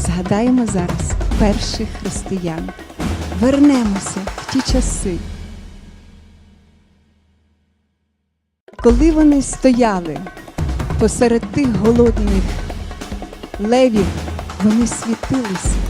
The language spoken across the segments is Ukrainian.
Згадаємо зараз перших християн. Вернемося в ті часи. Коли вони стояли посеред тих голодних левів, вони світилися.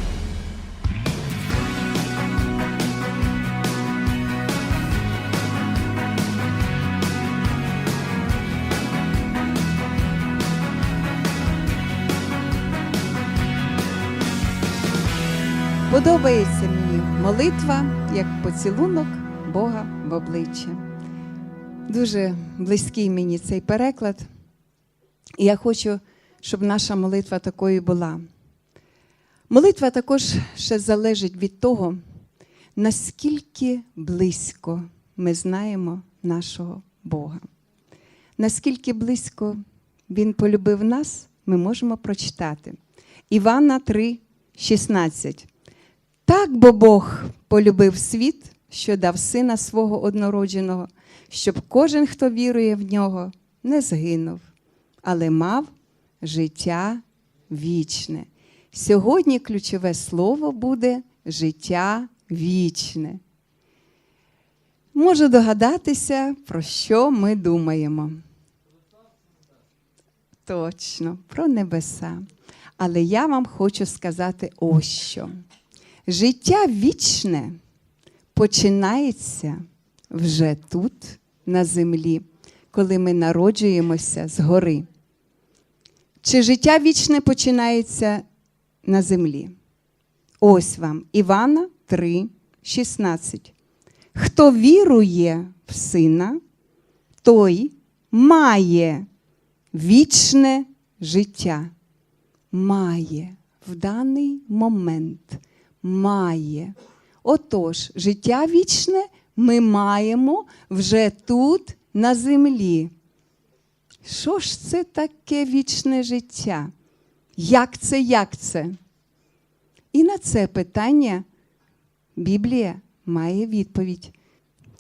Подобається мені молитва як поцілунок Бога в обличчя. Дуже близький мені цей переклад. І я хочу, щоб наша молитва такою була. Молитва також ще залежить від того, наскільки близько ми знаємо нашого Бога. Наскільки близько Він полюбив нас, ми можемо прочитати. Івана 3, 16. Так бо Бог полюбив світ, що дав сина свого однородженого, щоб кожен, хто вірує в нього, не згинув, але мав життя вічне. Сьогодні ключове слово буде життя вічне. Можу догадатися, про що ми думаємо. Точно, про небеса. Але я вам хочу сказати ось що. Життя вічне починається вже тут, на землі, коли ми народжуємося згори. Чи життя вічне починається на землі? Ось вам Івана 3, 16. Хто вірує в сина, той має вічне життя. Має в даний момент має. Отож, життя вічне ми маємо вже тут, на землі. Що ж це таке вічне життя? Як це, як це? І на це питання Біблія має відповідь.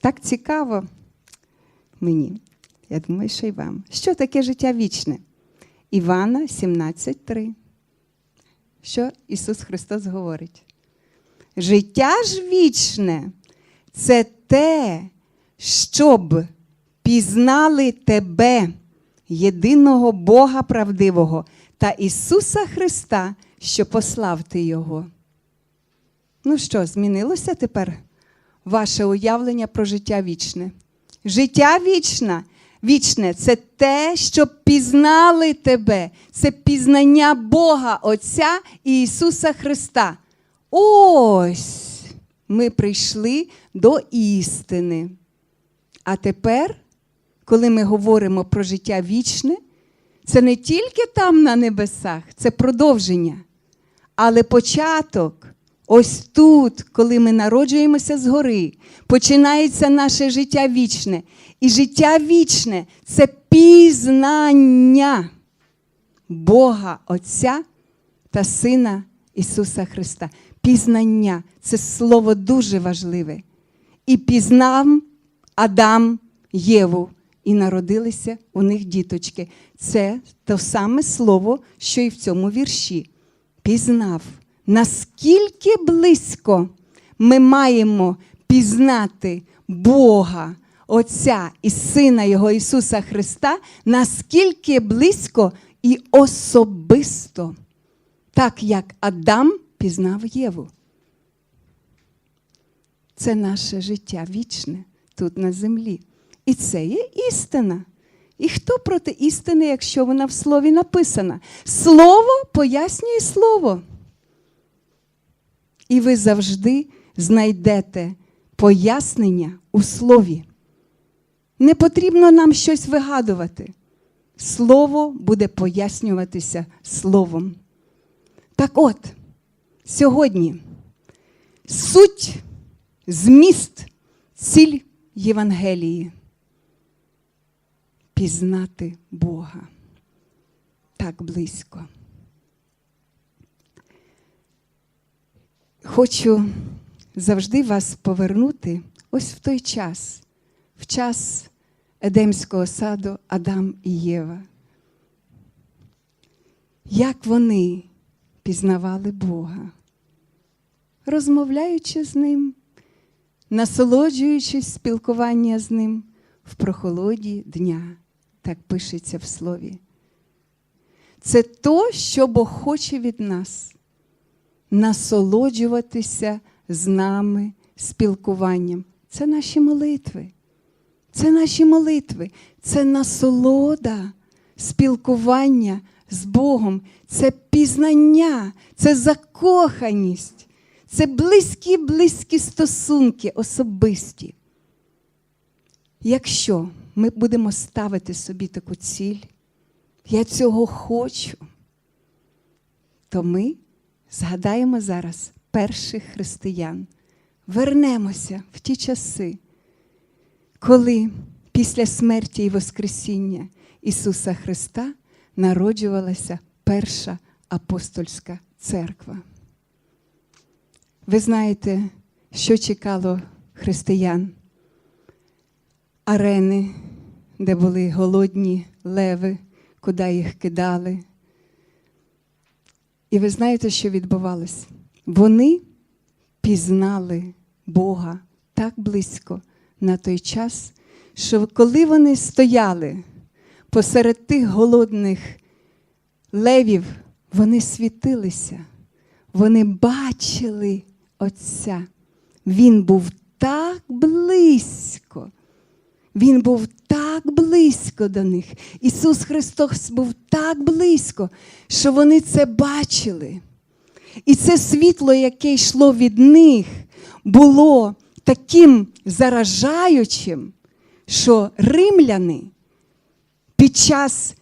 Так цікаво мені. Я думаю, що й вам. Що таке життя вічне? Івана 17,3. Що Ісус Христос говорить? Життя ж вічне це те, щоб пізнали тебе, єдиного Бога правдивого та Ісуса Христа, що послав ти Його. Ну що, змінилося тепер ваше уявлення про життя вічне? Життя вічне, вічне це те, щоб пізнали тебе. Це пізнання Бога Отця і Ісуса Христа. Ось ми прийшли до істини. А тепер, коли ми говоримо про життя вічне, це не тільки там на небесах, це продовження. Але початок, ось тут, коли ми народжуємося згори, починається наше життя вічне. І життя вічне це пізнання Бога Отця та Сина Ісуса Христа. Пізнання це слово дуже важливе. І пізнав Адам Єву, і народилися у них діточки. Це те саме слово, що і в цьому вірші. Пізнав. Наскільки близько ми маємо пізнати Бога, Отця і Сина Його Ісуса Христа, наскільки близько і особисто, так як Адам пізнав Єву. Це наше життя вічне тут на землі. І це є істина. І хто проти істини, якщо вона в слові написана? Слово пояснює слово. І ви завжди знайдете пояснення у слові. Не потрібно нам щось вигадувати. Слово буде пояснюватися словом. Так от, сьогодні суть, зміст, ціль Євангелії пізнати Бога так близько. Хочу завжди вас повернути ось в той час, в час Едемського саду Адам і Єва. Як вони пізнавали Бога, розмовляючи з Ним, насолоджуючись спілкування з Ним в прохолоді дня, так пишеться в слові. Це то, що Бог хоче від нас насолоджуватися з нами спілкуванням. Це наші молитви. Це наші молитви, це насолода, спілкування з Богом, це пізнання, це закоханість, це близькі, близькі стосунки, особисті. Якщо ми будемо ставити собі таку ціль, я цього хочу, то ми згадаємо зараз перших християн, вернемося в ті часи, коли після смерті і Воскресіння Ісуса Христа народжувалася перша апостольська церква. Ви знаєте, що чекало християн? Арени, де були голодні леви, куди їх кидали. І ви знаєте, що відбувалось? Вони пізнали Бога так близько на той час, що коли вони стояли посеред тих голодних левів, вони світилися, вони бачили Отця. Він був так близько. Він був так близько до них. Ісус Христос був так близько, що вони це бачили. І це світло, яке йшло від них, було таким заражаючим, що римляни під час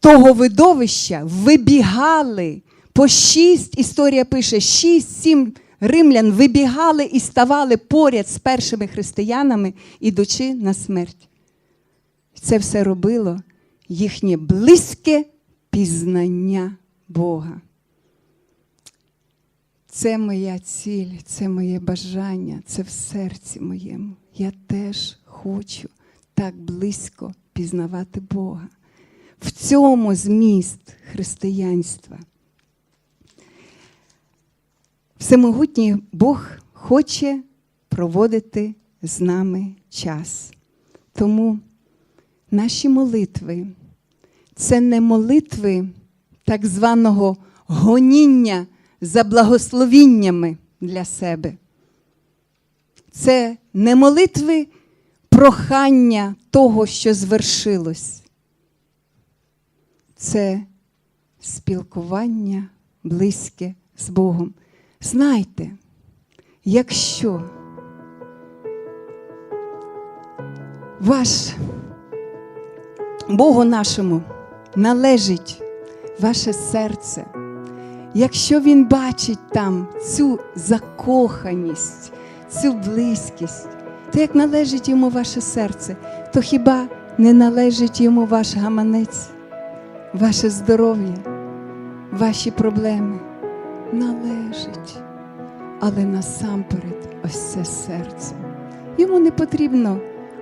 того видовища вибігали по шість, історія пише, шість-сім римлян вибігали і ставали поряд з першими християнами, ідучи на смерть. Це все робило їхнє близьке пізнання Бога. Це моя ціль, це моє бажання, це в серці моєму. Я теж хочу так близько пізнавати Бога. В цьому зміст християнства. Всемогутній Бог хоче проводити з нами час. Тому наші молитви це не молитви так званого гоніння за благословіннями для себе. Це не молитви прохання того, що звершилось. Це спілкування близьке з Богом. Знайте, якщо ваш Богу нашому належить ваше серце, якщо Він бачить там цю закоханість, цю близькість, то як належить йому ваше серце, то хіба не належить йому ваш гаманець, ваше здоров'я, ваші проблеми? Належить, але насамперед ось це серце. Йому не потрібно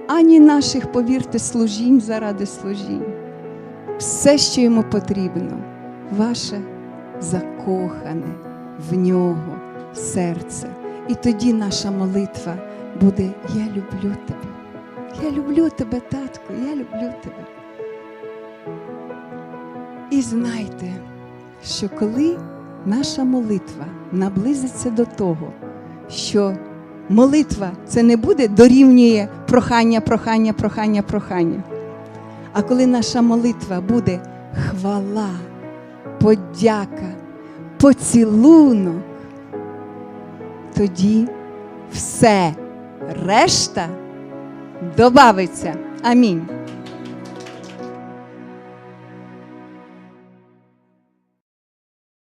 ані наших, повірте, служінь заради служінь. Все, що йому потрібно, ваше закохане в нього серце. І тоді наша молитва буде Я люблю тебе. Я люблю тебе, татку, я люблю тебе. І знайте, що коли наша молитва наблизиться до того, що молитва це не буде дорівнює прохання, прохання, прохання, прохання. А коли наша молитва буде хвала, подяка, поцілунок, тоді все решта добавиться. Амінь.